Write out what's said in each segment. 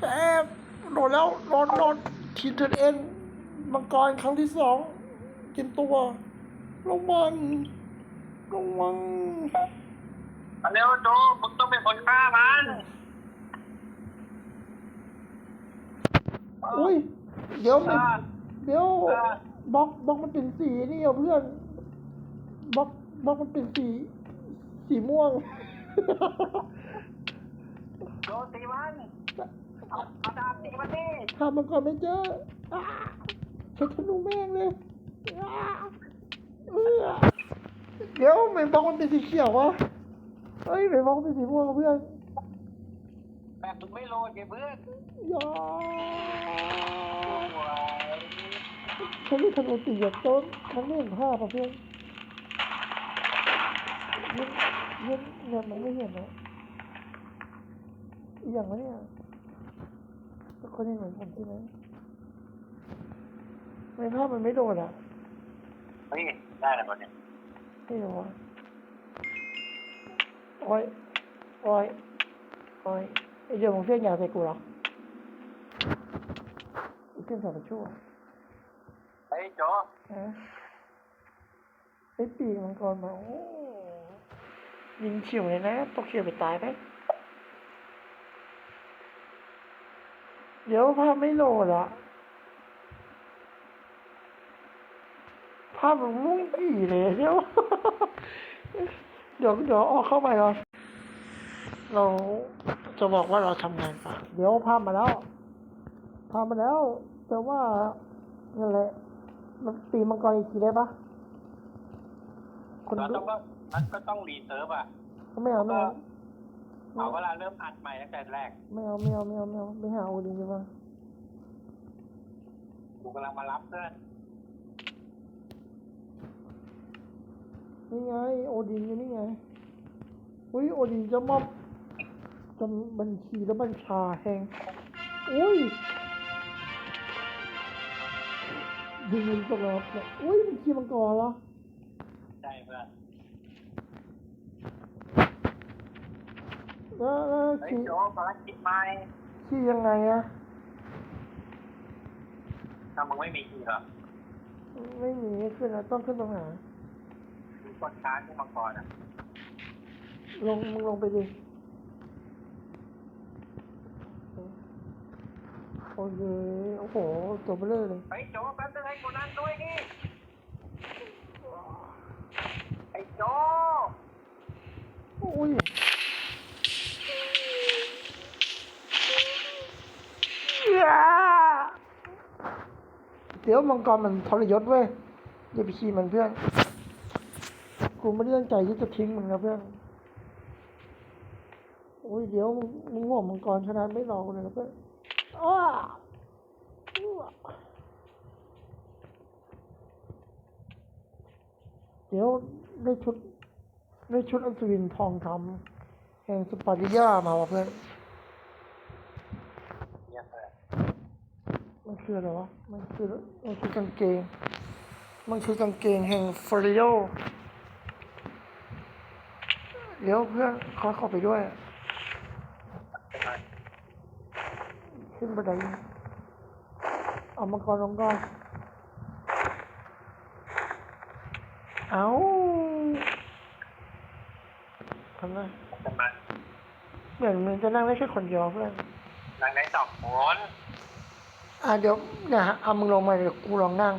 แอบโดนแล้วโดนโดนทีเทนเอ็นมังกรครั้งที่สองกินตัวระวังระวังมาเร็วโจมึงต้องเป็นคนฆ่ามันอุ้ยเดี๋ยวมันอ่าเดี๋ยวอ่าบล็อกบล็อกมันเป็นสีนี่อะเพื่อนบล็อกบล็อกมันเป็นสี สีม่วงโจตีมัน เอาดาบตีมันดิหามังกรไม่เจออ้าใช้ธนูแม่งเลยอ้าเอื้อเดี๋ยวไม่บอกมันเป็นสีเขียววะเฮ้ยไม่บอกมันเป็นสีม่วงอะเพื่อนแบบมึงไม่โลดไงเพื่อนย่าสวยฉันมีธนูตีอย่างต้นมันไม่เห็นภาพอะเพื่อนเย็นเย็นเนี่ยมันไม่เห็นนะอย่างวะเนี่ย คนเห็นเหมือนผมใช่ไหมไม่ภาพมันไม่โดนอะเฮ้ยได้แล้วคนเนี้ยไม่รู้อะโอ้ยโอ้ยโอ้ยไอเดี๋ยวมึงเฟี้ยงยาใส่กูเหรออีกเพี้ยงสองชั่วเฮ้ยโจฮะไอ้ปีกมังกรมาโอ้ยิงเฉียวเลยนะตกเฉียวไปตายไหม เดี๋ยวภาพไม่โหลดอะภาพมันมุ่งกี่เลยเดี๋ยวเดี๋ยวเดี๋ยวออกเข้าไปก่อนเราจะบอกว่าเราทำงานป่ะเดี๋ยวภาพมาแล้วภาพมาแล้ว แต่ว่านั่นแหละมันตีมังกรอีกทีได้ปะคนเราดูต้องก็มันก็ต้องรีเซิร์ฟอะก็ไม่เอาไม่เอา เอาเวลาเริ่มอัดใหม่ตั้งแต่แรกไม่เอาไม่เอาไม่เอาไม่เอาไม่หาโอดินดีกว่ากูกำลังมารับเพื่อนนี่ไงโอดินอยู่นี่ไงอุ้ยโอดินจะมอบจนบัญชีและบัญชาแห่งอุ้ยยิงเงินตลอดเลยอุ้ยบัญชีมังกรเหรอใช่เพื่อน แล้วแล้วเฮ้ยขี่โจภารกิจใหม่ขี่ยังไงอะถ้ามึงไม่มีคือเหรอไม่มีขึ้นนะต้องขึ้นตรงไหนมึงกดค้างที่มังกรอะลงมึงลงไปดิโอเคโอ้โหตัวเบลอเลยเฮ้ยโจแป๊บนึงให้กูนั่งด้วยนี่ไอ้โจอุ้ย เดี๋ยวมังกรมันทรยศเว้ยอย่าไปขี่มันเพื่อน กูไม่ได้ตั้งใจที่จะทิ้งมึงนะเพื่อนโอ้ยเดี๋ยวมึงง่วงมังกรชนะไม่รอกูเลยนะเพื่อนอ้าเดี๋ยวได้ชุดได้ชุดอัศวินทองคำแห่งสปาริยามาว่ะเพื่อน เนี่ยเพื่อน มันคืออะไรวะ มันคือมันคือกางเกง มันคือกางเกงแห่งฟริโอเดี๋ยวเพื่อนขอเข้าไปด้วยเป็นไงขึ้นบันไดเอามังกรลงก่อน เอาทำไมเป็นไงเหมือนมึงจะนั่งได้แค่คนเดียวเพื่อน นั่งได้สองคน อะเดี๋ยวเนี่ยเอามึงลงมาเดี๋ยวกูลองนั่ง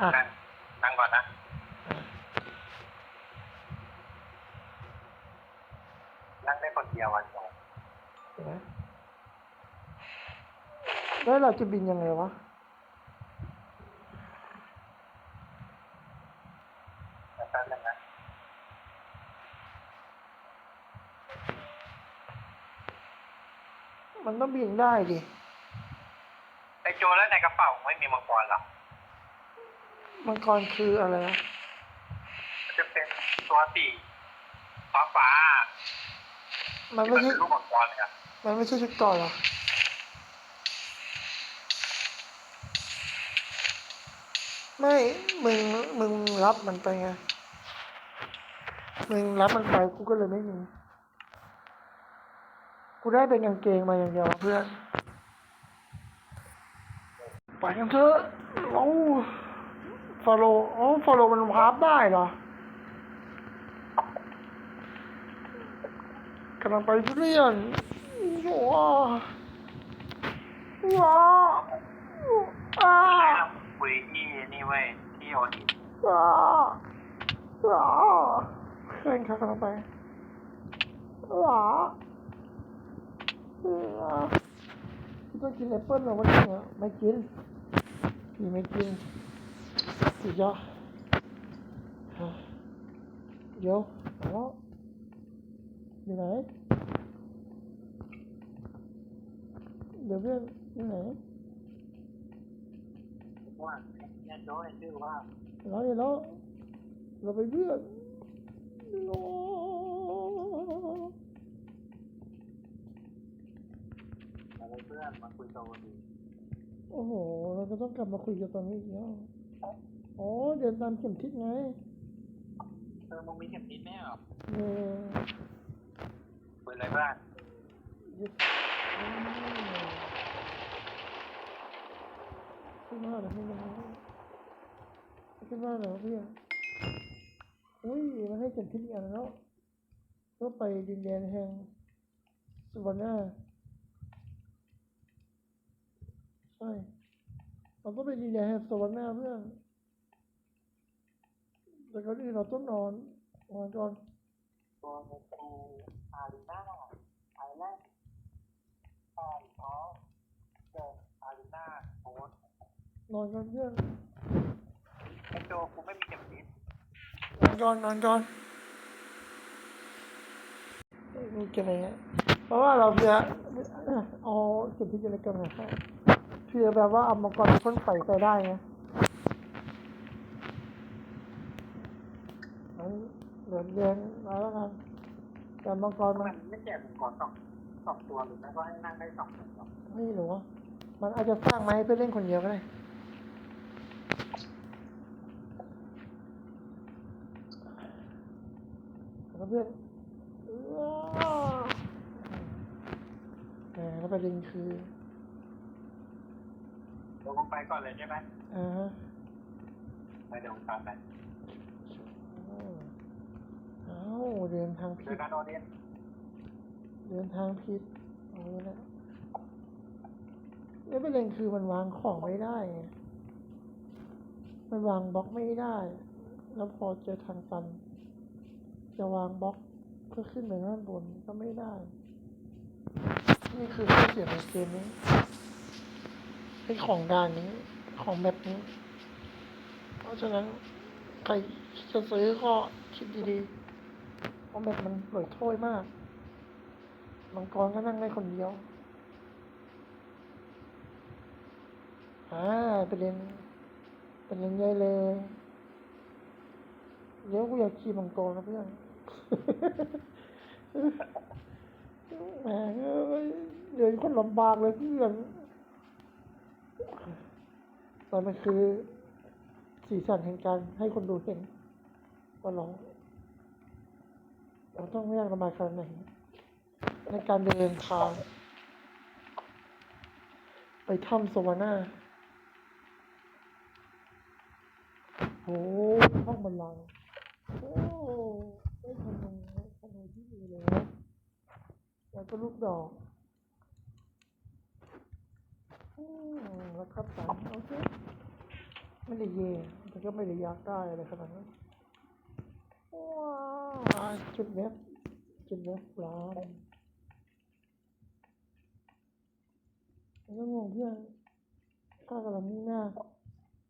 อะ นั่งนั่งก่อนนะ นั่งได้คนเดียวอะโจเห็นไหมแล้วเราจะบินยังไงวะแป๊บนึงนะมันต้องบินได้ดิไอ้โจแล้วในกระเป๋าไม่มีมังกรเหรอมังกรคืออะไรนะมันจะเป็นตัวสีฟ้าฟ้ามันที่ไม่มันใช่เป็นรูปมังกรเลยอะมันไม่ใช่ชุดก่อนเหรอไม่ มึง มึงรับมันไปไง มึงรับมันไปกูก็เลยไม่มี กูได้เป็นกางเกงมาอย่างเดียวอะเพื่อน ไปกันเถอะโอ้ฟาโล่โอ้ฟาโล่มันวาร์ปได้เหรอกำลังไปเพื่อนว้าว้าอ้าคุยที่นี่เว้ยที่โอทีว้าว้าเพื่อนเขากำลังไปว้าว้า พี่ต้องกินแอปเปิ้ลเหรอวันนี้เนี่ยไม่กินพี่ไม่กินสุดยอดเดี๋ยวเอาอยู่ไหนเดี๋ยวเพื่อนอยู่ไหนว่าเนี่ยโจ้ชื่อว่าเราเดี๋ยวเราเราไปเพื่อนโอ้ อะไรเพื่อนมาคุยกับโอทีโอ้โห เราก็ต้องกลับมาคุยกันตอนนี้อีกแล้วอ๋อเดินตามเข็มทิศไง เออมึงมีเข็มทิศแน่หรอเออคุยอะไรบ้างยึดอืมขึ้นมาเหรอขึ้นมาเหรอขึ้นมาเหรอเพื่อนอุ้ยมันให้เข็มทิศอีกอันแล้วก็ไปดินแดนแห่งสวรรค์ ใช่ เราต้องไปดินแดนแห่งสวรรค์เพื่อนแต่ก่อนอื่นเราต้องนอนนอนก่อนตัวในตูอารีนาไอแลนด์ตอนท้อเดอะอารีนาโค้ดนอนก่อนเพื่อนไอโจกูไม่มีเข็มทิศนอนก่อนนอนก่อนนี่เกิดอะไรเงี้ยเพราะว่าเราเพื่อเอาเก็บที่จะเล็กกันหน่อย ครับเพื่อแบบว่าเอามังกรพ่นไฟไปได้ไงงั้นเดินเดินมาแล้วกันแต่มังกรมัมันนไม่แจกมังกรสองสองตัวหรือไม่ก็ให้นั่งได้สองคนหรอไม่รู้ว่ามันอาจจะสร้างมาให้เพื่อเล่นคนเดียวก็ได้แล้วเพื่อนอ้าวแต่แล้วประเด็นคือ เดี๋ยวมึงไปก่อนเลยใช่ไหมอ่าฮะไปเดี๋ยวมึงตามไปเอ้าเดินทางเจผิอดกันโอเดียนเดินทางผิดเอาละแล้วประเด็นคือมันวางของไม่ได้ไงมันวางบล็อกไม่ได้ แล้วพอเจอทางตัน จะวางบล็อกเพื่อขึ้นไปด้านบนก็ไม่ได้ นี่คือข้อเสียของเกมนี้ ไอ้ของด่านนี้ของแบบนี้ เพราะฉะนั้นใครจะซื้อก็คิดดีๆ เพราะแบบมันหลอยโถ้วยมากมังกรก็นั่งได้คนเดียว อ่าเป็นเล่นเป็นเล่นใหญ่เลยเดี๋ยวกูอยากขี่มังกรนะเพื่อนแหมเอ้ยเดินคนลำบากเลยเพื่อน แต่มันคือสีสันแห่งการให้คนดูเห็นว่าเราเราต้องไม่ยากลำบากขนาดไหนในการเดินทาง ไปถ้ำโซวาน่าโอ้ห้องบันลังโอ้ได้ขนมขนมที่ดีเลยแล้วก็ลูกดอกอืม แล้วครับสามโอเคไม่ได้เย่แต่ก็ไม่ได้ยากได้อะไรขนาดนั้นว้าวจุดเว็บจุดเว็บปลอมแล้วงงเพื่อนข้ากำลังมุ่งหน้า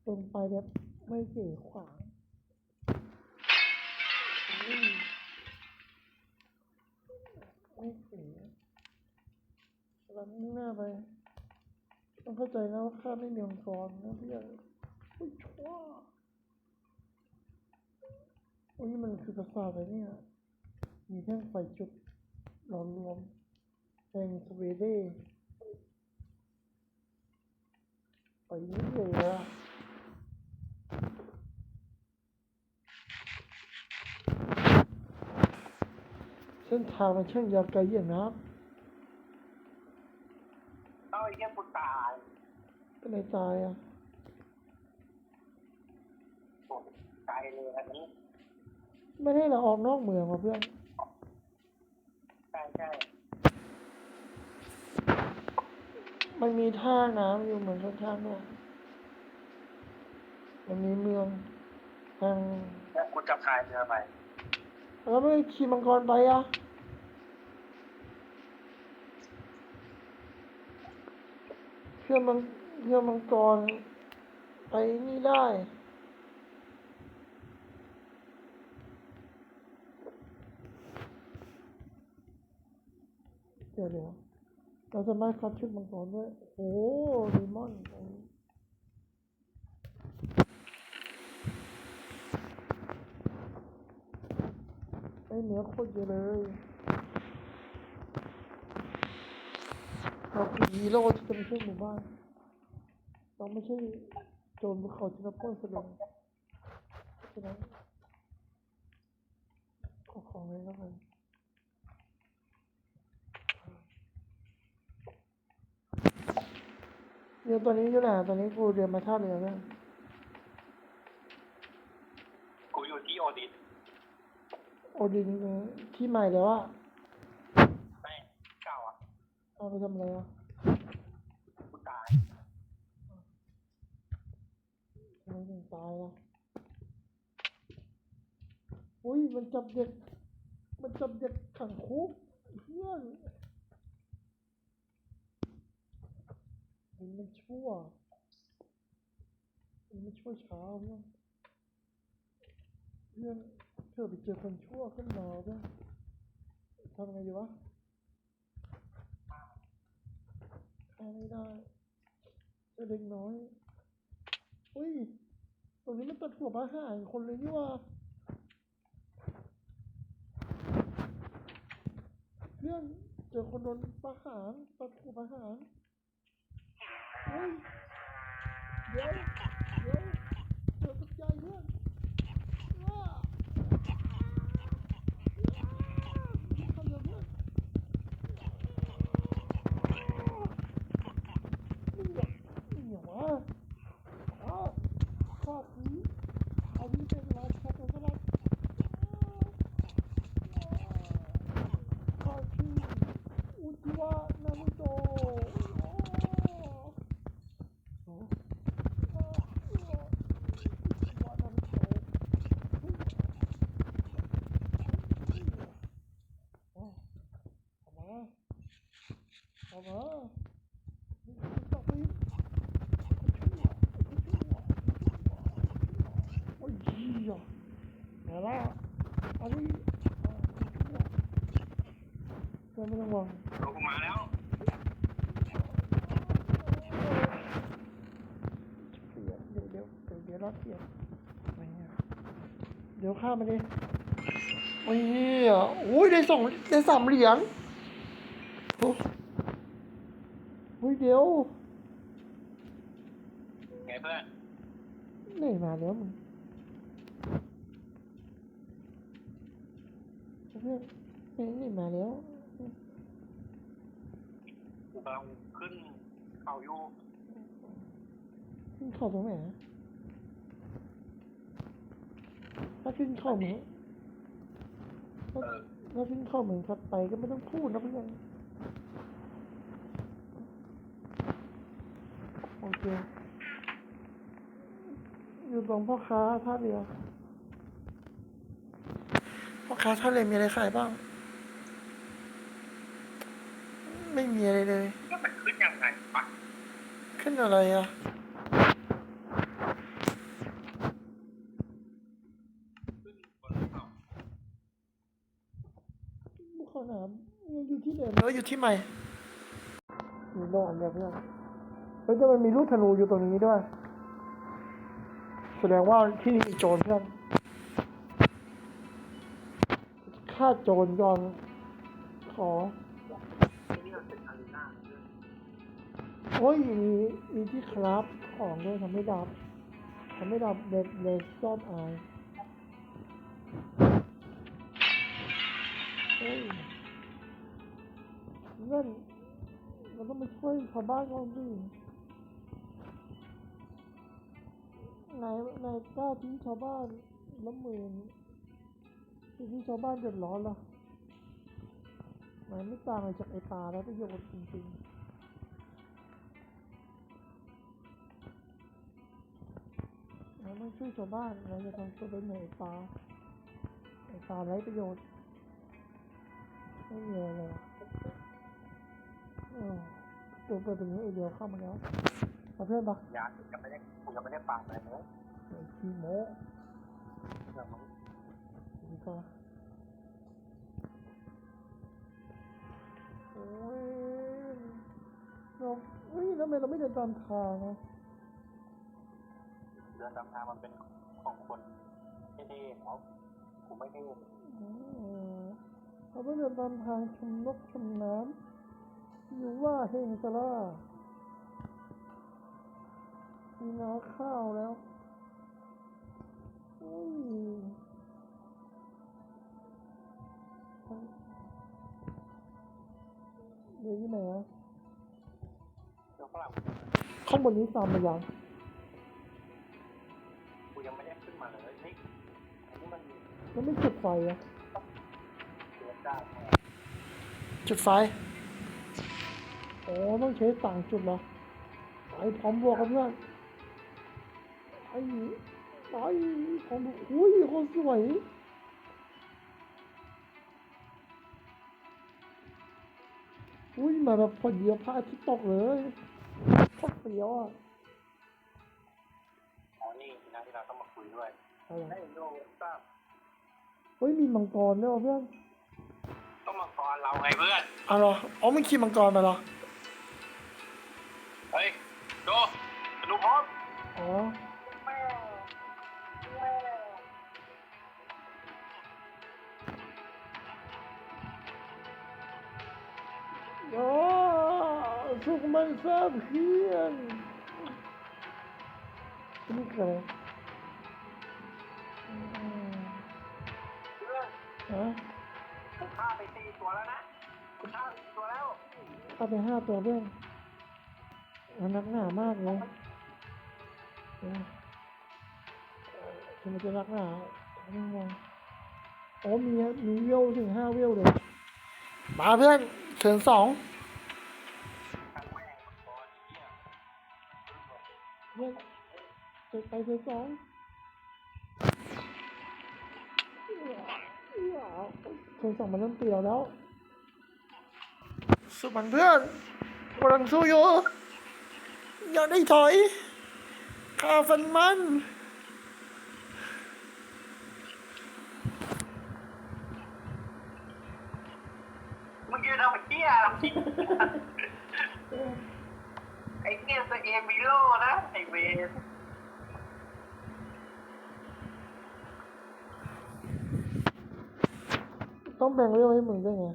ตรงไปแบบไม่เก๋ขวางไม่เก๋กำลังมุ่งหน้าไป ต้องเข้าใจนะว่าข้าไม่มีองค์กรนะเพื่อนอุ้ยชั่วอุ้ยมันคือภาษาทอะไรเนี่ย มีแท่งไฟจุดหลอมรวมแห่งสวีเดนไปนี่เลยอะเส้นทางมันช่างยาวไกลเยี่ยมนะครับ เอ้าไอ้เหี้ยกูตาย เป็นไรตายอะโอ้ไกลเลยอันนี้ ไม่ได้เราออกนอกเมืองว่ะเพื่อนใช่ใช่มันมีท่าน้ำอยู่เหมือนข้างๆเนี่ยมันมีเมืองทางแล้วกูจะพายเรือไปแล้วไม่ขี่มังกรไปอะเพื่อมัง เพื่อมังกร ไปนี่ได้ เดี๋ยวเดี๋ยวเราสามาคัดชุดมังกรด้วย โอ้ดีมอนไอเหนือโคตรเยอะเลยเราคือฮีโร่ที่จะไม่ใช่วยหมู่บ้าน เราไม่ใช่โจรภูเขาที่เราปล้นสลงฉะนั้นขอของเลยแล้วกันเรือตัวนี้อยู่ไหนตอนนี้กูเรือมาท่าเรือแล้วกูอยู่ที่โอดินโอดินเออที่ใหม่แล้วอะแม่งเก่าอะเอาไปทำอะไรอะ กูตาย ทำไมถึงตายอะอุ้ยมันจับเด็ก มันจับเด็กขังคุกเพื่อนมันมันชั่วมันมันชั่วช้าเพื่อนเพื่อนเธอไปเจอคนชั่วขึ้นมาเพื่อนทำไงดีวะฆ่าไม่ได้จ้าเด็กน้อยอุ้ย ตอนนี้มันตัดหัวประหารคนเลยนี่ว่าเพื่อนเจอคนโดนประหารตัดหัวประหารเฮ้ยเดี๋ยวเดี๋ยวเจอตกใจเพื่อนว้าทำอย่างเพื่อน มึงอย่ามึงอย่าวะอ้าวข้าคืออาวิเป็นราชาตัวสลัดข้าคืออุจิวะนารุโตะโอ้โอ้อุจิวะนารุโตะโอ้เอามาเอามา Stop me. โอ้ยเหี้ยมาแล้วอันนี้เพื่อน ไม่ต้องห่วงลงมาแล้วเสียเดี๋ยวเดี๋ยวเดี๋ยวเดี๋ยวรับเสียอะไรเนี่ยเดี๋ยวข้ามมาดิโอ้ยเหี้ยโอ้ยได้สองได้สามเหรียญโอ้โอ้ยเดี๋ยวไงเพื่อนเหนื่อยมาแล้วมึงเพื่อนเหนื่อยมาแล้วกูกำ ลังขึ้นเขาอยู่ขึ้นเขาตรงไหนอะถ้าขึ้นเขาเหมือนถ้าเออถ้าขึ้นเขาเหมือนขับไปก็ไม่ต้องพูดนะเพื่อนโอเคอยู่ตรงพ่อค้าท่าเรือพ่อค้าท่าเรือมีอะไรขายบ้าง ไม่มีอะไรเลย ก็มันขึ้นยังไงปะ ขึ้นอะไรอะขึ้นบนเขาบุคคลน้ำยังอยู่ที่เดิมแล้วอยู่ที่ใหม่มีโลกอันเดียวเพื่อนเฮ้ยแต่มันมีลูกธนูอยู่ตรงนี้ด้วย แสดงว่าที่นี่มีโจรเพื่อนฆ่าโจรยอนขอ โอ้ยมีมีที่คราฟของด้วยทำให้ดับทำให้ดับเด็ดเลสซอดอายโอ้ยนั่นเราต้องไปช่วยชาวบ้านเขาดิไหนไหนกล้าทิ้งชาวบ้านละหมื่นที่ที่ชาวบ้านเดือดร้อนล่ะมันไม่ต่างอะไรจากไอ้ปลาแล้วประโยชน์จริงๆ เราต้องช่วยชาวบ้าน เราจะทำตัวเป็นหมือนไอ้ปลาไอ้ปลาไร้ประโยชน์ ไม่มีอะไรเลยตัวเปิดเป็นนี้ไอเดียวเข้ามาแล้วเอาเพื่อนปะยากูยังไม่ได้กูยังไม่ได้ปากเลยเลยไอ้ขี้โม้เดี๋ยวมึงดีกว่าโอ้ยเราเฮ้ยทำไมเราไม่เดินตามทางนะ เดินตามทางมันเป็นของคนไม่ดีเขากูไม่ดีอืมเราไม่เดินตามทางชมนกชมน้ำอยู่ว่าเฮงสลามีนาข้าวแล้วอุ้ยเดี๋ยวที่ไหนอะเดี๋ยวฝรั่งข้างบนนี้ตามมายัง แล้วไม่จุดไฟอะเดินได้แค่จุดไฟ โอ้ต้องใช้ต่างจุดเหรอไอ้พร้อมบวกกันเพื่อนไอ้ไอ้พร้อมบวกอุ้ยคนสวยอุ้ยมาแบบพอดียวพระอาทิตย์ตกเลยโคตรเปรี้ยวอะอ๋อนี่นะที่เราต้องมาคุยด้วยอะไรให้ดูทราบเฮ้ยมีมังกรด้วยว่ะเพื่อนต้องมาก่อนเราไงเพื่อน อ๋อเหรออ๋อมันขี่มังกรมาเหรอเฮ้ยดูดูพร้อมอ๋อแม่แม่อ๋อสุกมันทราบเพียนนี่คืออะไร ผมฆ่าไปสี่ตัวแล้วนะผมฆ่าไปสี่ตัวแล้วเข้าไปห้าตัวเพื่อนมันนักหนามากเลยเออเออคือมันจะนักหนาไม่มองโอ้มีมีเวลถึงห้าเวลเลย มาเพื่อนเถิงสองทางแม่งก่อนเนี่ยเพื่อนไปไปเถิงสอง เถิงสองมันเริ่มตีเราแล้วสู้มันเพื่อนกำลังสู้อยู่อย่าได้ถอยข้าฟันมันมึงยืนทำไอ้เหี้ยจริงไอ้เหี้ยตัวเองมีโล่นะไอ้เวร ต้องแบ่งเรื่องให้มึงด้วยไง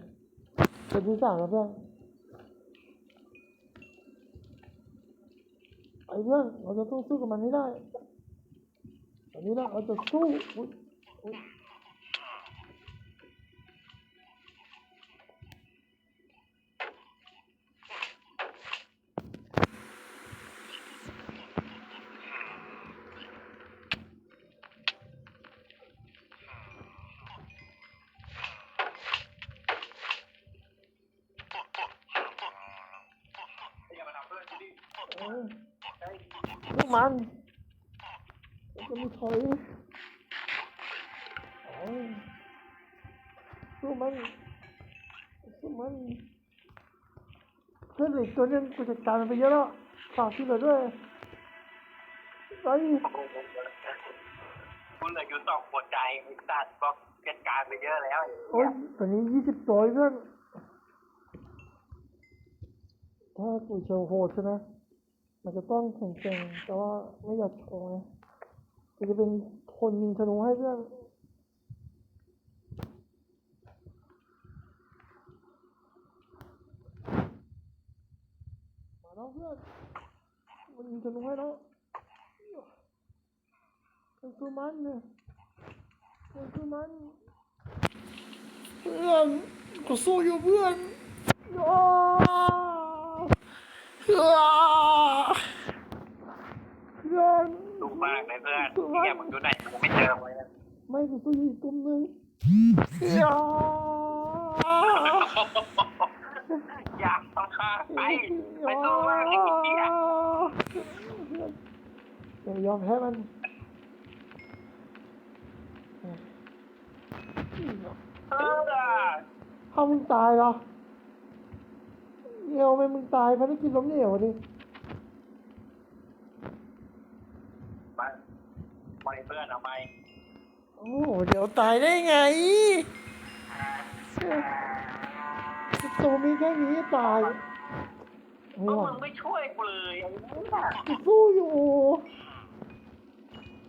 เป็นที่สามแล้วเพื่อนไอ้เพื่อนเราจะต้องสู้กับมันให้ได้อันนี้นะเราจะสู้ สมันเราจะไม่ถอยเออสู้มันสู้มันเพื่อนเหล็กตัวนึงกูจัดการมันไปเยอะแล้วฝากที่เหลือด้วยไปคุณเหลืออยู่สองหัวใจไอ้สัตว์บอกเกิดการไปเยอะแล้วโอ้ยตอนนี้ยี่สิบตัวเพื่อนถ้ากูโชว์โหดใช่ไหม มันจะต้องแข่งๆแต่ว่าไม่อยากโชว์ไงกูจะเป็นคนยิงธนูให้เพื่อนมาแล้วเพื่อนมันยิงธนูให้แล้วเป็นตัวมันเนี่ยเป็นตัวมันเพื่อนกูสู้อยู่เพื่อนอ้ สูงมากเลยเพื่อนเนี่ยมึงอยู่ไหนมึงไม่เจอไลยไม่ผมตัวอยู่อีกกลุ่มนึงอยากต้องฆ่าไปไปสู้มากไอ้เหี้ยอย่ายอมแพ้มันเอยถ้ามึงตายเหรอ เหี่ยวไม่มึงตายเพราะได้กินล้มเหลวดิไปไปเพื่อนเอาไปโอ้เดี๋ยวตายได้ไงตัวมีแค่นี้ตายไม่พวกไหวมึงไม่ช่วยกูเลยไอ้เนี่ยกูสู้อยู่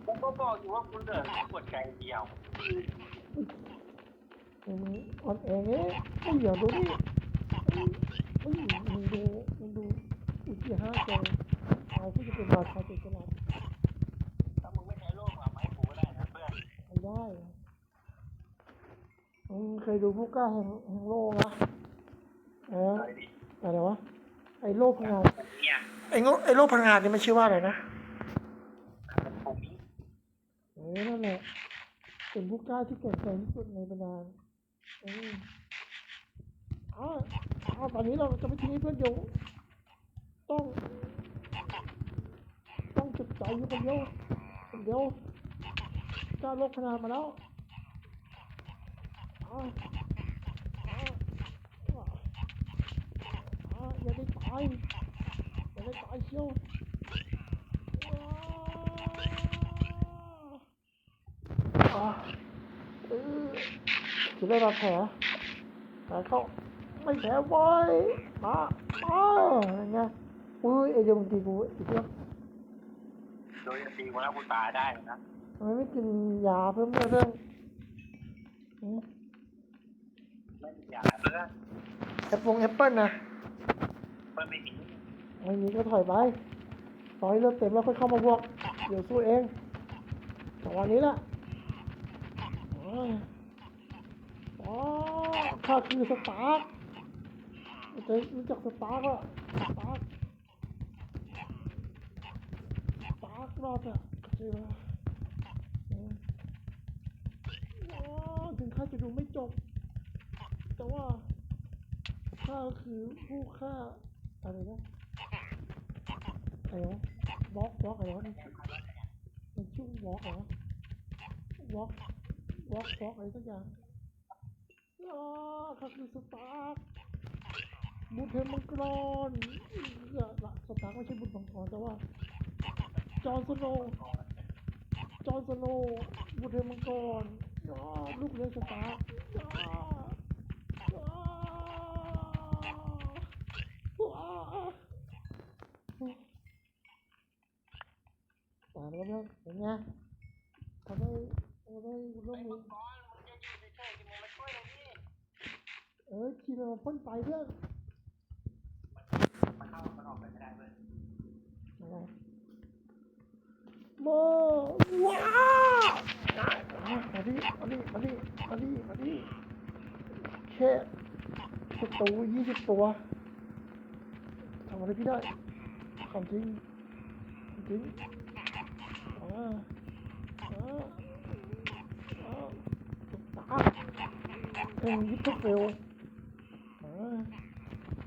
กูก็บอกอยู่ว่ากูเหลือขวดใจเดียวมึงอ่อนแอเงี้ยไม่อยากดูดิ ไม่มึงดูมึงดูอุจิห้าแกตายที่จะเป็นราชาเจตนาถ้ามึงไม่ใช้โลกมาไหมกูก็ได้นะเพื่อนไม่ได้มึงเคยดูผู้กล้าแห่งแห่งโลกปะเอออะไรวะไอ้โลกพังงานไอ้โงไอ้โลกพังงานนี่มันชื่อว่าอะไรนะเป็นผมนี้เออนั่นแหละเป็นผู้กล้าที่แข็งแกร่งที่สุดในบรรดาเอออ้าวอ้าตอนนี้เราจะไม่ทิ้งเพื่อนอยู่ต้อง ต้องจุดใจอยู่คนเดียวคนเดียวกล้าโลกพังงานมาแล้วอ้าวอ้าวอ้าวอ้าวอย่าได้ตายอย่าได้ตายเชียวว้าวอะเออจะได้รับแผลแผลเข้า ไม่แผลไว้ยมาอ้าวยังไงอุ้ยเอเดมึงตีกูอีกแล้วโดยตีกูแล้วกูตายได้นะทำไมไม่กินยาเพิ่มเลือดเพิ่มอืมไม่มีอย่างเพื่อนแอปเปิลแอปเปิลนะเพื่อนไม่มีไม่มีก็ถอยไปต่อยเลือดเต็มแล้วค่อยเข้ามาบวกเดี๋ยวสู้เองจังหวะนี้แหละอ๋ออ๋อข้าคือสตาร์ คจะรู้จักสตาร์กอะสตาร์กสตาร์กรอดอะเข้าใจไหมเอออ๋อถึงข้าจะดูไม่จบ แต่ว่าข้าคือผู้ฆ่าอะไรนะอะไรวะบล็อกบล็อกอะไรวะมันมันชื่อบล็อกเหรอบล็อกบล็อกบล็อกอะไรสักอย่างอ๋อข้าคือสตาร์ก บุตรเทมังกรละสตาร์ไม่ใช่บุตรมังกรแต่ว่า จอห์สโนจอห์สโนบุตรเทมังกรลูกเลี้ยงสตาร์ตายแล้วเนะเป็นไงทำได้ทำได้ร่วมมือก้อนมึงจะยืนเฉยๆมึงมาช่วยเราดิเออขี่มาพ่นไฟเพื่อนมันเข้ามัน ออกไปไม่ได้เลยโมว้าวมาดิมาดิมาดิมาดิมาดิแค่ศัตรูยี่สิบตัวทำอะไรพี่ได้ของจริงของจริงอ่าอ่าอ่าตาเอ็งยิบทุกเร็วอ่า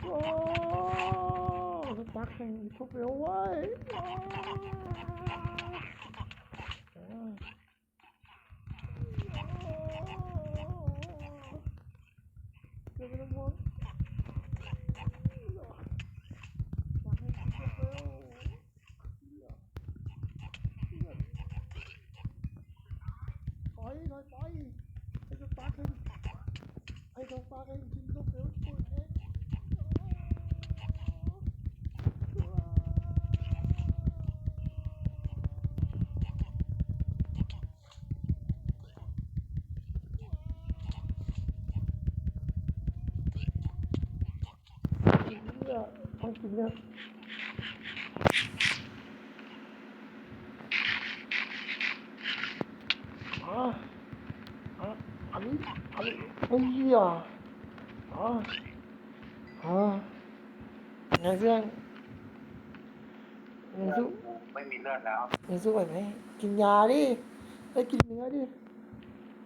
โอ้ สตาร์ทแข่งทุกเร็วไว้ยอ่าอ่าเดี๋ยวไปน้ำมันตางยิบทุกเร็วถอยถอยไปไอ้เจ้าปไอ้เจ้าป เนี่ยอ่าอะอันนี้อันนี้ไอ้เหี้ยอะอะไงเพื่อนมึงสู้ไม่มีเลือดแล้วยังสู้ไหวไหมกินยาดิได้กินเนื้อดิ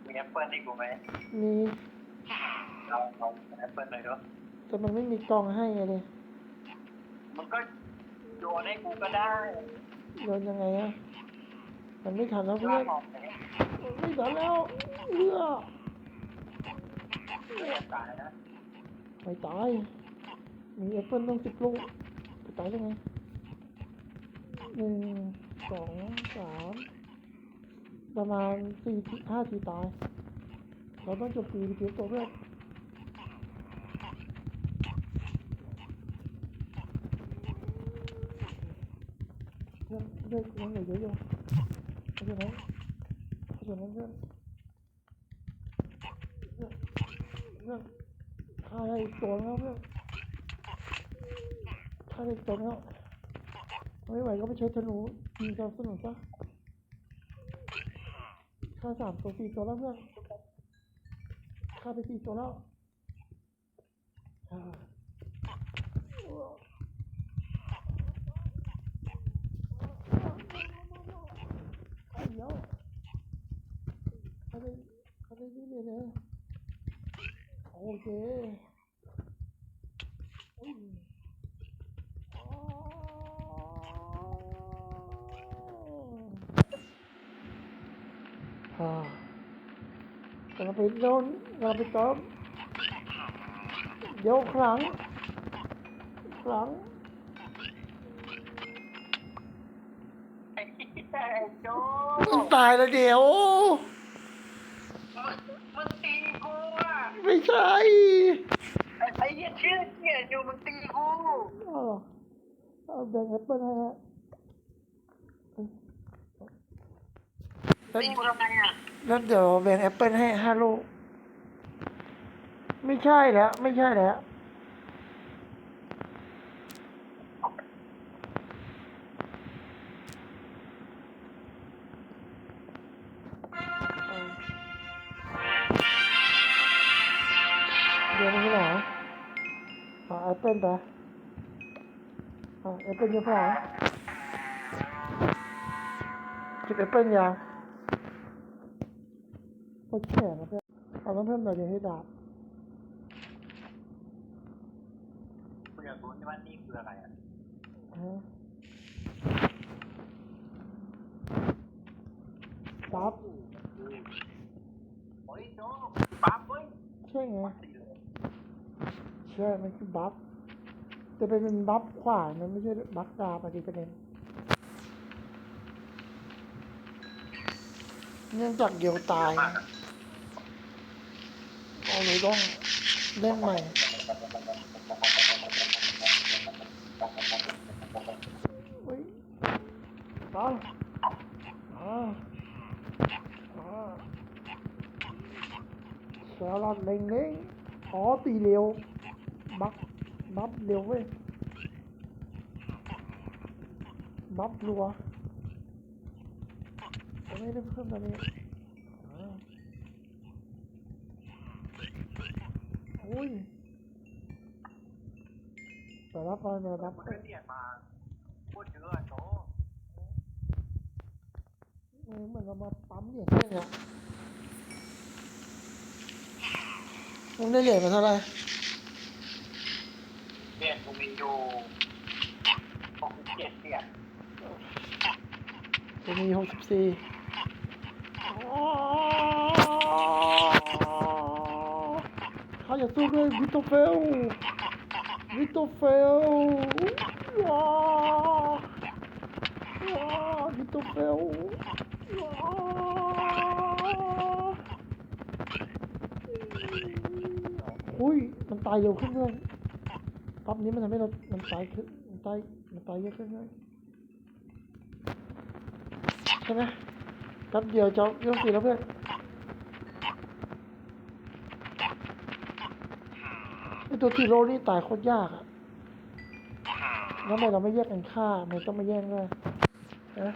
มีแอปเปิ้ลให้กูไหมมีเราเอาแอปเปิ้ลหน่อยเนาะแต่มันไม่มีกองให้เลย มันก็โยนให้กูก็ได้โยนยังไงอะมันไม่ทันแล้วเพื่อนไม่ทันแล้วเอื้อเลือตายนะไม่ตาย มีแอปเปิลต้องสิบลูกจะตายได้ไงหนึ่งสองสามประมาณสี่ทีห้าทีตาย เราต้องจบปีเก็บตัวเพื่อนเพื่อนเลือกยังเหลือเยอะอยู่เพราะฉะนั้นเพราะฉะนั้นเพื่อนเพื่อนเพื่อนฆ่าได้อีกตัวแล้วเพื่อนฆ่าได้อีกตัวแล้วไม่ไหวก็ไปใช้ธนูยิงกันสนุกปะฆ่าสามตัวสี่ตัวแล้วเพื่อนฆ่าไปสี่ตัวแล้วอ่าฆ่าเยอะฆ่าได้ ได้เรื่อยๆเลยโอเคอุ้ยอ๋ออ่ากำลังไปโดนกำลังไปเติมเดี๋ยวครั้ง ครั้งไอ้โจมึงตายแล้วเดี๋ยว มึงมึงตีกูอะ ไม่ใช่ไอ้ไอ้เหี้ยชื่อเนี่ยอยู่มึงตีกูเอาเหรอเอาแบ่งแอปเปิ้ลให้ฮะแล้วตีกูทำไมอะแล้วเดี๋ยวแบ่งแอปเปิ้ลให้ห้าลูก ไม่ใช่แล้ว ไม่ใช่แล้ว ปเปิ้ลไปเอาแอปเปิ้ลเยอะเท่าไหร่เก็บแอปเปิ้ลยังโคตรแข็งนะเพื่อนเอาน้ำเพิ่มหน่อยเดี๋ยวให้ดาบกูอยากรู้ว่านี่คืออะไรอะฮะปั๊บโอ้ยโจปั๊บเว้ยใช่ไงตีเลยใช่มันคือบัฟ แต่เป็นบัฟขวามันไม่ใช่บัฟดาบอะดีประเด็นเนื่องจากเดียวตายเอาเลยต้องเล่นใหม่เฮ้ยมามามาสลัดเล็งเล็งอ๋อตีเร็วบัฟ บัฟเร็วเว้ยบัฟรัวจะไม่ได้เพิ่มตอนนี้อ่าอุ้ยไปรับไปไปรับมันไปก็เรียกมาพูดเยอะโจเออเหมือนเรามาปั๊มเหรียญเนี่ยเนี่ยมึงได้เหรียญมาเท่าไหร่ เรียนกูมีอยู่หกสิบเจ็ดเหรียจะมีหกสิบสี่เขาอยากสู้ด้วยวิโตเฟลวิโตเฟลว้าวว้าววิโตเฟลว้าวอุ้ยมันตายเร็วขึ้นเลย ปั๊บนี้มันทำให้เรา มันตายขึ้น มันตาย มันตายเยอะขึ้นใช่ไหมแป๊บเดียวจะยกสีแล้วเพื่อนไอตัวทีโร่นี่ตายโคตรยากอะแล้วทำไมเราไม่แยกกันฆ่าทำไมต้องมาแย่งด้วยนะ